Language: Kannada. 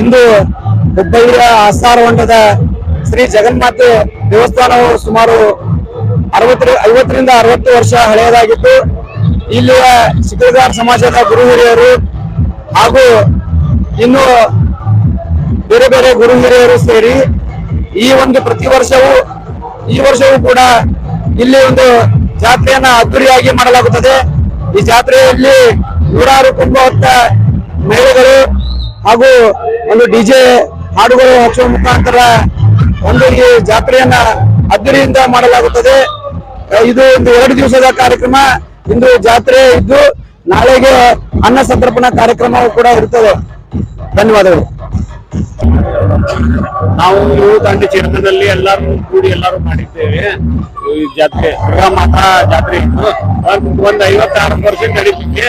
ಇಂದು ಹುಬ್ಬಳ್ಳಿಯ ಆಸ್ತಾರ ಹೊಂಡದ ಶ್ರೀ ಜಗನ್ಮಾತೆ ದೇವಸ್ಥಾನವು ಸುಮಾರು ಅರವತ್ತರ, ಐವತ್ತರಿಂದ ಅರವತ್ತು ವರ್ಷ ಹಳೆಯದಾಗಿತ್ತು. ಇಲ್ಲಿಯ ಸಿಕ್ಕಲ್ಗಾರ ಸಮಾಜದ ಗುರು ಹಿರಿಯರು ಹಾಗೂ ಇನ್ನು ಬೇರೆ ಬೇರೆ ಗುರು ಹಿರಿಯರು ಸೇರಿ ಈ ಒಂದು ಪ್ರತಿ ವರ್ಷವೂ, ಈ ವರ್ಷವೂ ಕೂಡ ಇಲ್ಲಿ ಒಂದು ಜಾತ್ರೆಯನ್ನ ಅದ್ದೂರಿಯಾಗಿ ಮಾಡಲಾಗುತ್ತದೆ. ಈ ಜಾತ್ರೆಯಲ್ಲಿ ನೂರಾರು ಕುಂಭವತ್ತ ಮಹಿಳೆಗಳು ಹಾಗೂ ಒಂದು ಡಿಜೆ ಹಾಡುಗಳು ಹಚ್ಚುವ ಮುಖಾಂತರ ಒಂದು ಈ ಜಾತ್ರೆಯನ್ನ ಅದ್ದೂರಿಯಿಂದ ಮಾಡಲಾಗುತ್ತದೆ. ಇದು ಒಂದು ಎರಡು ದಿವಸದ ಕಾರ್ಯಕ್ರಮ. ಇಂದು ಜಾತ್ರೆ ಇದ್ದು ನಾಳೆಗೆ ಅನ್ನ ಸಂತರ್ಪಣಾ ಕಾರ್ಯಕ್ರಮವೂ ಕೂಡ ಇರುತ್ತದೆ ಧನ್ಯವಾದಗಳು. ನಾವು ತಂಡ ಚಿತ್ರದಲ್ಲಿ ಎಲ್ಲಾರು ಕೂಡಿ ಎಲ್ಲರೂ ಮಾಡಿದ್ದೇವೆ. ಈ ಜಾತ್ರೆ. ದುರ್ಗಾ ಮಾತಾ ಜಾತ್ರೆ ಇತ್ತು. ಒಂದ್ ಐವತ್ತಾರು ಪರ್ಸೆಂಟ್ ನಡೀತಿದ್ದೆ